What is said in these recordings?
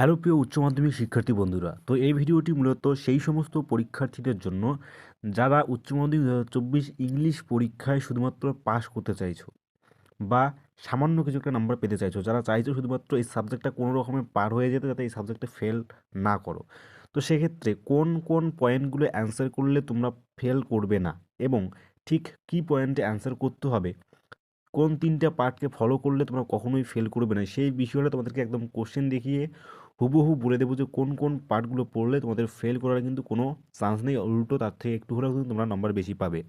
Hello প্রিয় উচ্চ মাধ্যমিক শিক্ষার্থী বন্ধুরা, তো এই ভিডিওটি মূলত সেই সমস্ত পরীক্ষার্থীদের জন্য যারা উচ্চ মাধ্যমিক দু হাজার চব্বিশ ইংলিশ পরীক্ষায় শুধুমাত্র পাস করতে চাইছো বা সামান্য কিছু একটা নাম্বার পেতে চাইছো, যারা চাইছো শুধুমাত্র এই সাবজেক্টটা কোনো রকমে পার হয়ে যেতে যাতে এই সাবজেক্টে ফেল না করো। তো সেক্ষেত্রে কোন কোন পয়েন্টগুলো অ্যান্সার করলে তোমরা ফেল করবে না এবং ঠিক কী পয়েন্টে অ্যান্সার করতে হবে, কোন তিনটা পার্টকে ফলো করলে তোমরা কখনোই ফেল করবে না, সেই বিষয়টা তোমাদেরকে একদম কোশ্চেন দেখিয়ে হুবহু বলে দেবো যে কোন কোন পার্টগুলো পড়লে তোমাদের ফেল করার কিন্তু কোনো চান্স নেই। উল্টো তার থেকে একটু হলেও কিন্তু তোমরা নাম্বার বেশি পাবে।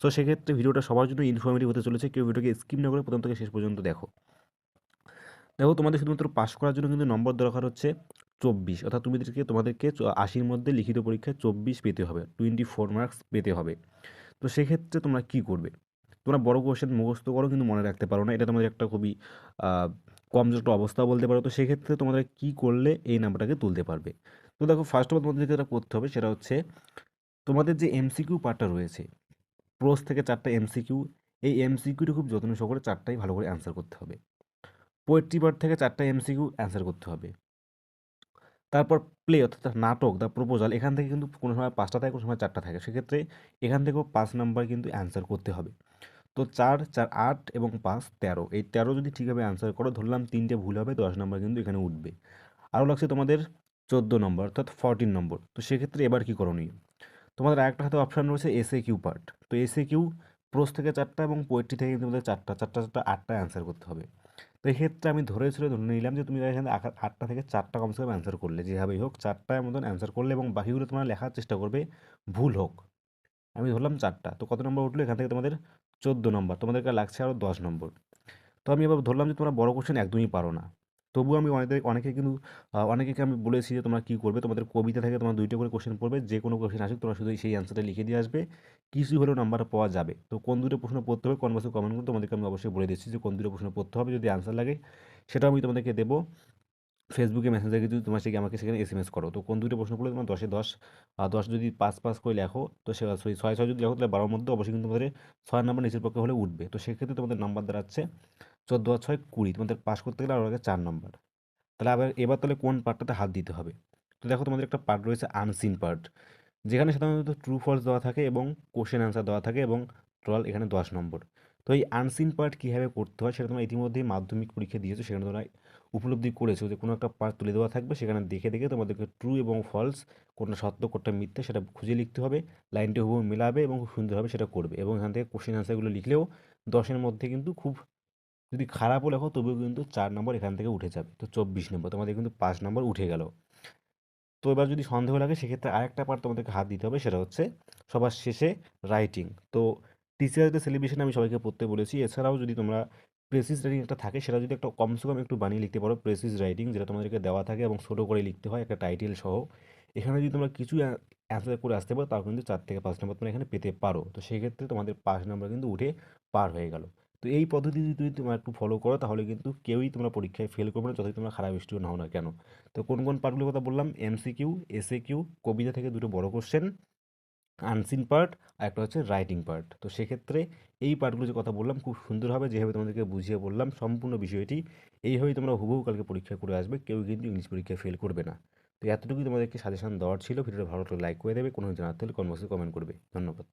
তো সেক্ষেত্রে ভিডিওটা সবার জন্য ইনফরমেটিভ হতে চলেছে। কেউ ভিডিওকে স্কিপ না করে প্রথম থেকে শেষ পর্যন্ত দেখো। দেখো, তোমাদের শুধুমাত্র পাস করার জন্য কিন্তু নম্বর দরকার হচ্ছে চব্বিশ। অর্থাৎ তোমাদেরকে তোমাদেরকে আশির মধ্যে লিখিত পরীক্ষায় চব্বিশ পেতে হবে। টোয়েন্টি ফোর মার্কস পেতে হবে। তো সেক্ষেত্রে তোমরা কী করবে? তোমরা বড় কোশ্চেন মুখস্থ করো কিন্তু মনে রাখতে পারো না। এটা তোমাদের একটা খুবই কমজোর অবস্থা বলতে পারো, তো সেক্ষেত্রে তোমাদের কী করলে এই নাম্বারটাকে তুলতে পারবে? তো দেখো ফার্স্ট অফ অল তোমাদেরকে যেটা করতে হবে সেটা হচ্ছে, তোমাদের যে এমসিকিউ পার্টটা রয়েছে প্রোস থেকে চারটা এমসিকিউ এই এমসিকিউটা খুব যত্ন সহকারে চারটাই ভালো করে অ্যান্সার করতে হবে। পোয়েট্রি পার্ট থেকে চারটা এমসিকিউ অ্যান্সার করতে হবে। তারপর প্লে অর্থাৎ নাটক দ্য প্রপোজাল এখান থেকে কিন্তু কোনো সময় পাঁচটা থাকে, কোনো সময় চারটা থাকে। সেক্ষেত্রে এখান থেকেও পাঁচ নাম্বার কিন্তু অ্যান্সার করতে হবে। তো চার চার আট এবং পাঁচ তেরো। এই তেরো যদি ঠিকভাবে অ্যান্সার করো, ধরলাম তিনটে ভুল হবে, দশ নম্বর কিন্তু এখানে উঠবে। আরও লাগছে তোমাদের চোদ্দ নম্বর অর্থাৎ ফরটিন নম্বর তো সেক্ষেত্রে এবার কী করণীয়? তোমাদের আরেকটা হাতে অপশান রয়েছে এসএ কিউ পার্ট তো এসএ কিউ প্রোস থেকে চারটা এবং পোয়েট্রি থেকে কিন্তু তোমাদের চারটা চারটা চারটা, আটটা অ্যান্সার করতে হবে। তো এক্ষেত্রে আমি ধরে ছিল ধরে নিলাম যে তুমি এখানে আটটা থেকে চারটা কমসে কম অ্যান্সার করলে, যেভাবেই হোক চারটার মতন অ্যান্সার করলে এবং বাকিগুলো তোমরা লেখার চেষ্টা করবে, ভুল হোক। আমি ধরলাম চারটা। তো কত নম্বর উঠল? এখান থেকে তোমাদের চোদ্দ নম্বর, তোমাদেরকে লাগছে আরও দশ নম্বর। তো আমি এবার ধরলাম যে তোমরা বড় কোশ্চেন একদমই পারো না। তবুও আমি অনেকে অনেকে কিন্তু অনেকে আমি বলেছি যে তোমরা কী করবে? তোমাদের কবিতা থেকে তোমরা দুইটা করে কোশ্চেন পড়বে, যে কোনো কোশ্চেন আসুক, তোমরা শুধু সেই অ্যান্সারটা লিখে দিয়ে আসবে। কিছু হলেও নাম্বার পাওয়া যাবে। তো কোন দুটো প্রশ্ন পড়তে হবে কোন বছর কমেন্ট করে তোমাদেরকে আমি অবশ্যই বলে দিচ্ছি যে কোন দুটো প্রশ্ন পড়তে হবে, যদি অ্যান্সার লাগে, সেটাও আমি তোমাদেরকে দেবো। ফেসবুকে মেসেঞ্জারে যদি তোমার সেখানে আমাকে সেখানে এস এম এস করো। তো কোন দুটো প্রশ্ন করলে তোমার দশে দশ দশ যদি পাঁচ পাঁচ করে লেখো, তো সে সরি, ছয় ছয় যদি লেখো তাহলে বারোর মধ্যে অবশ্যই কিন্তু তোমাদের ছয় নাম্বার নিচের পক্ষে হলে উঠবে। তো সেক্ষেত্রে তোমাদের নাম্বার দাঁড়াচ্ছে চোদ্দ আর ছয়, কুড়ি। তোমাদের পাস করতে গেলে আরও আগে চার নাম্বার তাহলে আবার এবার তাহলে কোন পার্টটাতে হাত দিতে হবে? তো দেখো তোমাদের একটা পার্ট রয়েছে আনসিন পার্ট যেখানে সাধারণত ট্রু ফলস দেওয়া থাকে এবং কোশ্চেন অ্যান্সার দেওয়া থাকে এবং টোটাল এখানে দশ নম্বর তো এই আনসিন পার্ট কীভাবে করতে হয় সেটা তোমরা ইতিমধ্যেই মাধ্যমিক পরীক্ষা দিয়েছ, সেখানে তোমরা উপলব্ধি করেছ যে কোনো একটা পার্ট তুলে দেওয়া থাকবে, সেখানে দেখে দেখে তোমাদেরকে ট্রু এবং ফলস কোনটা সত্য, কোনটা মিথ্যে সেটা খুঁজে লিখতে হবে লাইনটা হুবহু মেলাবে এবং খুব সুন্দরভাবে সেটা করবে এবং এখান থেকে কোশ্চেন অ্যান্সারগুলো লিখলেও দশের মধ্যে কিন্তু খুব যদি খারাপও লেখো তবুও কিন্তু চার নম্বর এখান থেকে উঠে যাবে। তো চব্বিশ নম্বর তোমাদের কিন্তু পাঁচ নম্বর উঠে গেল। তো এবার যদি সন্দেহ লাগে সেক্ষেত্রে আরেকটা পার্ট তোমাদেরকে হাত দিতে হবে, সেটা হচ্ছে সবার শেষে রাইটিং তো টিচার্স ডে সেলিব্রেশন আমি সবাইকে পড়তে বলেছি, এছাড়াও যদি তোমরা প্রেসিস রাইটিং একটা থাকে, সেটা যদি একটা কমসে কম একটু বানিয়ে লিখতে পারো প্রেসিস রাইটিং যেটা তোমাদেরকে দেওয়া থাকে এবং ছোটো করে লিখতে হয়, একটা টাইটেল সহ। এখানে যদি তোমরা কিছু অ্যান্সার করে আসতে পারো, তাও কিন্তু চার থেকে পাঁচ নম্বর তোমরা এখানে পেতে পারো। তো সেক্ষেত্রে তোমাদের পাঁচ নম্বর কিন্তু উঠে পার হয়ে গেল। তো এই পদ্ধতি যদি তুমি তোমরা একটু ফলো করো, তাহলে কিন্তু কেউই তোমরা পরীক্ষায় ফেল করবে না, যতই তোমরা খারাপ স্টুডেন্ট হও না কেন। তো কোন কোন পার্টগুলোর কথা বললাম? এমসিকিউ এসএ কিউ কবিতা থেকে দুটো বড় কোশ্চেন আনসিন পার্ট আর একটা হচ্ছে রাইটিং পার্ট তো সেক্ষেত্রে এই পার্টগুলো যে কথা বললাম খুব সুন্দরভাবে যেভাবে তোমাদেরকে বুঝিয়ে বললাম, সম্পূর্ণ বিষয়টি এইভাবেই তোমরা হুবহু কালকে পরীক্ষা করে আসবে, কেউ কিন্তু ইংলিশ পরীক্ষা ফেল করবে না। তো এতটুকুই তোমাদেরকে সাজেশন দেওয়ার ছিল, ভিডিওটা ভালো লাইক করে দেবে, কোনো জানাতে হলে কমেন্ট কমেন্ট করবে। ধন্যবাদ।